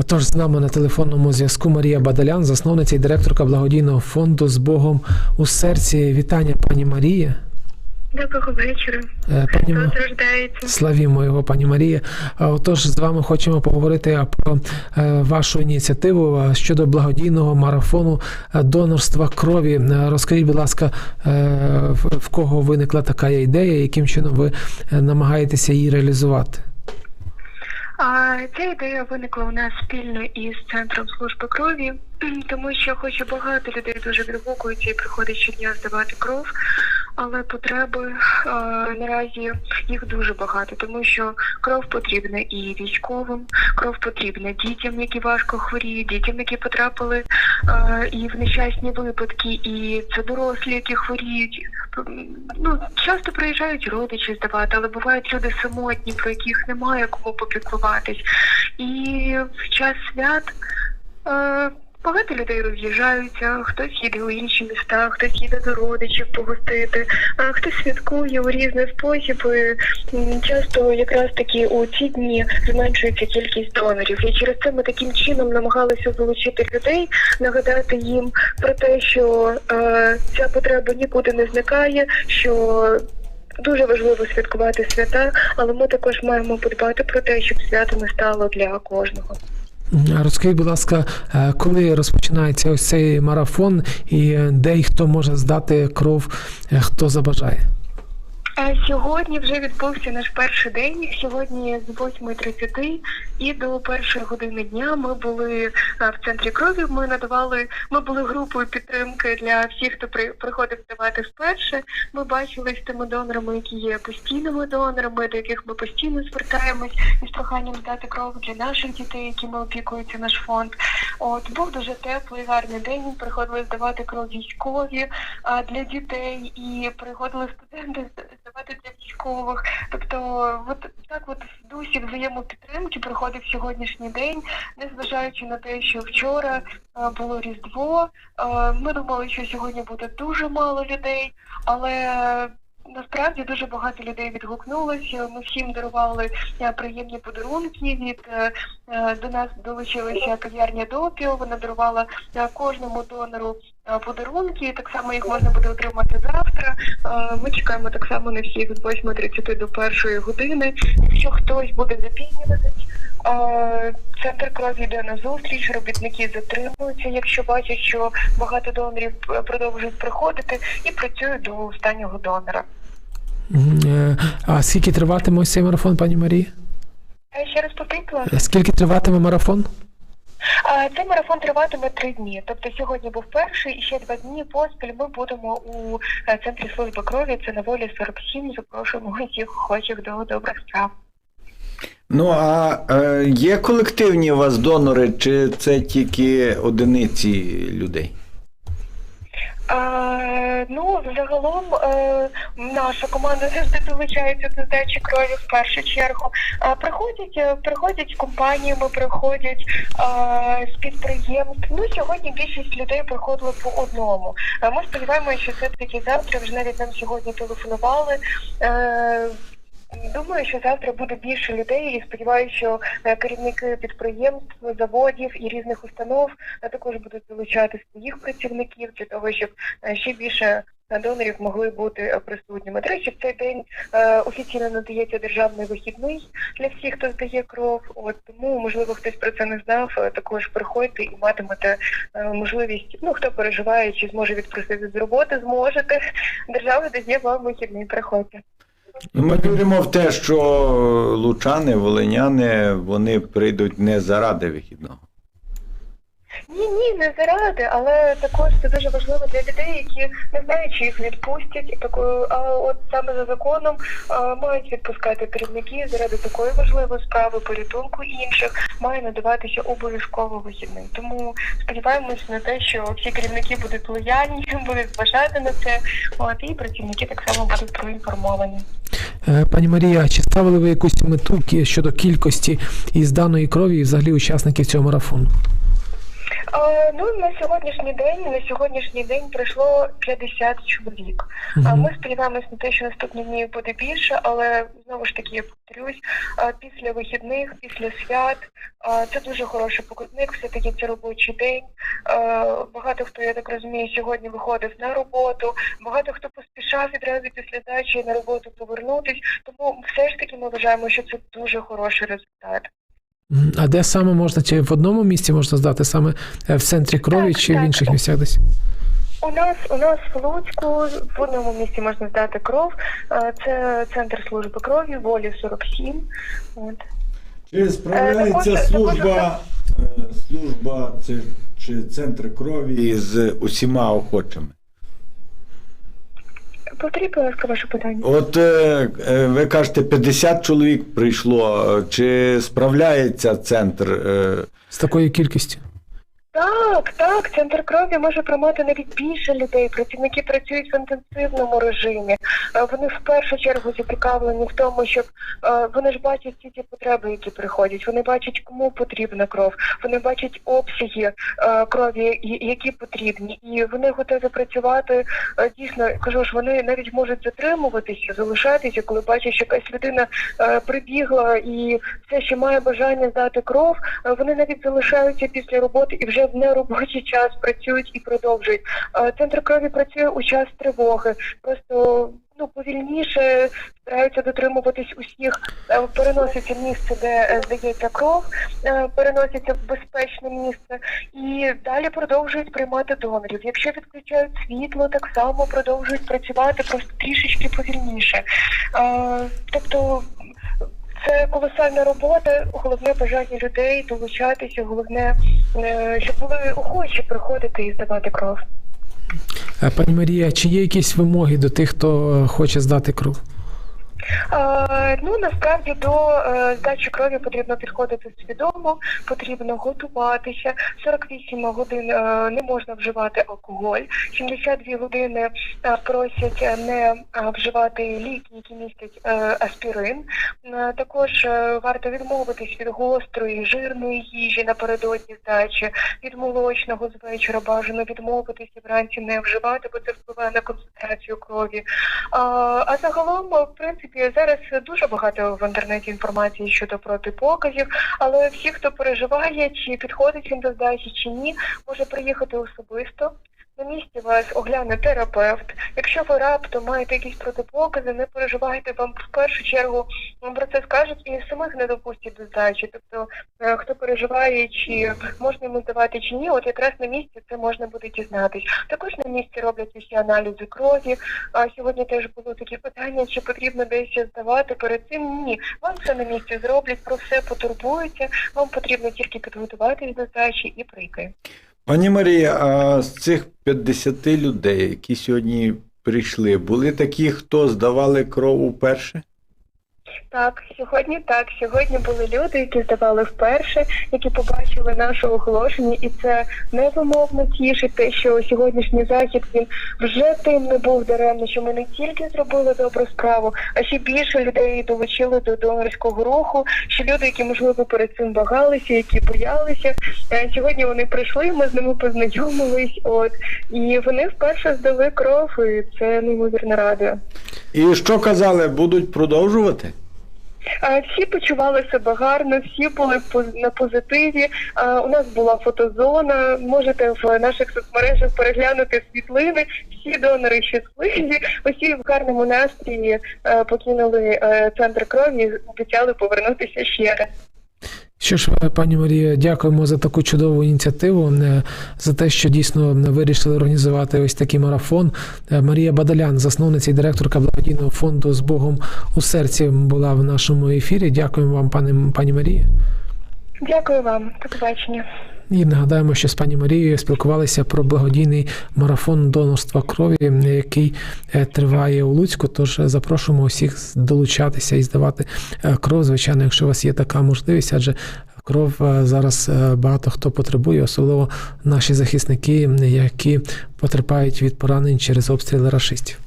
Отож, з нами на телефонному зв'язку Марія Бадалян, засновниця і директорка благодійного фонду з Богом у серці. Вітання, пані Марія. Доброго вечора. Е, Пані Ма- Славімо його, пані Марія. Отож, з вами хочемо поговорити про е, вашу ініціативу щодо благодійного марафону е, донорства крові. Розкажіть, будь ласка, в кого виникла така ідея, яким чином ви намагаєтеся її реалізувати? А ця ідея виникла у нас спільно із центром служби крові, тому що хоч і багато людей дуже відгукуються і приходять щодня здавати кров, але потреби е, наразі їх дуже багато, тому що кров потрібна і військовим, кров потрібна дітям, які важко хворіють, дітям, які потрапили е, і в нещасні випадки, і це дорослі, які хворіють. Ну часто приїжджають родичі здавати, але бувають люди самотні, про яких немає кому попіклуватись. І в час свят. Е, Багато людей роз'їжджаються, хтось їде у інші міста, хтось їде до родичів погостити, а хтось святкує у різний спосіб. Часто якраз таки у ці дні зменшується кількість донорів. І через це ми таким чином намагалися залучити людей, нагадати їм про те, що е, ця потреба нікуди не зникає, що Дуже важливо святкувати свята, але ми також маємо подбати про те, щоб свято не стало для кожного. Розкажіть, будь ласка, е, коли розпочинається ось цей марафон, і е, де і хто може здати кров, е, хто забажає? А Сьогодні вже відбувся наш перший день. Сьогодні з 8.30 і до першої години дня ми були в центрі крові. Ми надавали, ми були групою підтримки для всіх, хто при, приходив здавати вперше. Ми бачили з тими донорами, які є постійними донорами, до яких ми постійно звертаємось із проханням здати кров для наших дітей, якими опікується наш фонд. От був дуже теплий, гарний день. Приходили здавати кров військові а, для дітей і приходили студенти для військових. Тобто, от так, от в дусі взаємопідтримки проходив сьогоднішній день, незважаючи на те, що вчора а, було різдво. а, Ми думали, що сьогодні буде дуже мало людей, але Насправді дуже багато людей відгукнулося. Ми всім дарували е, приємні подарунки. Від е, е, до нас долучилася кав'ярня Допіо. Вона дарувала е, кожному донору е, подарунки. Так само їх можна буде отримати завтра. Е, Ми чекаємо так само на всіх з 8.30 до 1 години. Якщо хтось буде запізнюватись, е, центр крові йде на зустріч, робітники затримуються, якщо бачать, що багато донорів е, продовжують приходити і працюють до останнього донора. Е, А скільки триватиме цей марафон, пані Марія? Я ще раз попитала. Е, Скільки триватиме марафон? Цей марафон триватиме три дні. Тобто сьогодні був перший і ще два дні поспіль ми будемо у е, центрі служби крові. Це на волі 47. Запрошуємо усіх охочих до добрих справ. Ну а е, є колективні у вас донори, чи це тільки одиниці людей? Е, ну, загалом е, наша команда завжди долучається до здачі крові в першу чергу. Е, приходять, е, приходять компаніями, приходять е, з підприємств. Ну, сьогодні більшість людей приходили по одному. Е, ми сподіваємося, що все-таки завтра вже навіть нам сьогодні телефонували. Думаю, що завтра буде більше людей, і сподіваюся, що е, керівники підприємств, заводів і різних установ е, також будуть залучати своїх працівників для того, щоб е, ще більше донорів могли бути присутніми. До речі, в цей день офіційно надається державний вихідний для всіх, хто здає кров. От тому, можливо, хтось про це не знав. Також приходьте і матимете можливість. Ну хто переживає, чи зможе відпросити з роботи, зможете. Держава дає вам вихідний. Приходьте. Ми віримо в те, що лучани, волиняни, вони прийдуть не заради вихідного. Ні, ні, не заради, але також це дуже важливо для людей, які не знають, чи їх відпустять. Такою, а от саме за законом а, мають відпускати керівники заради такої важливої справи, порятунку інших, має надаватися обов'язково вихідний. Тому сподіваємось на те, що всі керівники будуть лояльні, будуть зважати на це. От і працівники так само будуть проінформовані. Е, Пані Марія, чи ставили ви якусь мету щодо кількості із даної крові і взагалі учасників цього марафону? А, ну на сьогоднішній день на сьогоднішній день прийшло 50 чоловік. А ми сподіваємось на те, що наступні дні буде більше, але знову ж таки я повторюсь, а, після вихідних, після свят а, це дуже хороший показник. Все таки це робочий день. А, Багато хто я так розумію, сьогодні виходив на роботу. Багато хто поспішав відразу після дачі на роботу повернутись. Тому все ж таки ми вважаємо, що це дуже хороший результат. А де саме можна, чи в одному місці можна здати, саме е, в центрі крові, Так, чи в інших місцях десь? У нас у нас в Луцьку в одному місці можна здати кров. Е, Це центр служби крові, волі 47. От. Чи справляється також- служба, е, служба це, чи центр крові? З усіма охочими. Повторіть, будь ласка, ваше питання. От е, е, ви кажете, 50 чоловік прийшло. Чи справляється центр? е, З такою кількістю? Так, так, центр крові може приймати навіть більше людей. Працівники працюють в інтенсивному режимі. Е, Вони в першу чергу зацікавлені в тому, щоб е, вони ж бачать всі ті потреби, які приходять. Вони бачать, кому потрібна кров. Вони бачать обсяги е, крові, які потрібні, і вони готові працювати. Дійсно, кажу ж, вони навіть можуть затримуватися, залишатися, коли бачать, що якась людина прибігла і все ще має бажання здати кров. Вони навіть залишаються після роботи і вже в неробочий час працюють і продовжують. Е, Центр крові працює у час тривоги. Просто ну повільніше стараються дотримуватись усіх. Е, Переноситься місце, де е, здається кров, переноситься в безпечне місце і далі продовжують приймати донорів. Якщо відключають світло, так само продовжують працювати просто трішечки повільніше. Тобто це колосальна робота, головне бажання людей долучатися, головне, е, щоб були охочі приходити і здавати кров. Е, Пані Марія, чи є якісь вимоги до тих, хто хоче здати кров? Е, ну насправді до е, здачі крові потрібно підходити свідомо, потрібно готуватися. 48 годин е, не можна вживати алкоголь, 72 години просять не вживати ліки, які містять аспірин. Також варто відмовитись від гострої, жирної їжі напередодні здачі, від молочного з вечора бажано відмовитись і вранці не вживати, бо це впливає на концентрацію крові. А загалом, в принципі, зараз дуже багато в інтернеті інформації щодо протипоказів, але всі, хто переживає, чи підходить він до здачі, чи ні, може приїхати особисто. На місці вас огляне терапевт. Якщо ви раптом маєте якісь протипокази, не переживайте, вам в першу чергу вам про це скажуть і самих не допустять до здачі. Тобто, е, хто переживає, чи можна йому здавати чи ні, от якраз на місці це можна буде дізнатись. Також на місці роблять усі аналізи крові. А сьогодні теж було такі питання, чи потрібно десь здавати перед цим. Ні, вам все на місці зроблять, про все потурбуються. Вам потрібно тільки підготуватись до здачі і прийти. Пані Марія, а з цих 50 людей, які сьогодні прийшли, були такі, хто здавали кров уперше? Так, сьогодні так. Сьогодні були люди, які здавали вперше, які побачили наше оголошення, і це невимовно тішить те, що сьогоднішній захід він вже тим не був даремно, що ми не тільки зробили добру справу, а ще більше людей долучили до донорського руху. Що люди, які можливо перед цим вагалися, які боялися, е, сьогодні вони прийшли. Ми з ними познайомились. От і вони вперше здали кров, і це неймовірно радує. І що казали, будуть продовжувати? Всі почували себе гарно, всі були на позитиві. У нас була фотозона. Можете в наших соцмережах переглянути світлини. Всі донори щасливі, усі в гарному настрої е, покинули е, центр крові і обіцяли повернутися ще раз. Що ж, пані Марія, дякуємо за таку чудову ініціативу, за те, що дійсно вирішили організувати ось такий марафон. Е, Марія Бадалян, засновниця і директорка благодійного фонду з Богом у серці, була в нашому ефірі. Дякуємо вам, пане пані Марія. Дякую вам, до побачення. І нагадаємо, що з пані Марією спілкувалися про благодійний марафон донорства крові, який е, триває у Луцьку. Тож запрошуємо усіх долучатися і здавати е, кров. Звичайно, якщо у вас є така можливість, адже кров е, зараз багато хто потребує, особливо наші захисники, які потерпають від поранень через обстріли рашистів.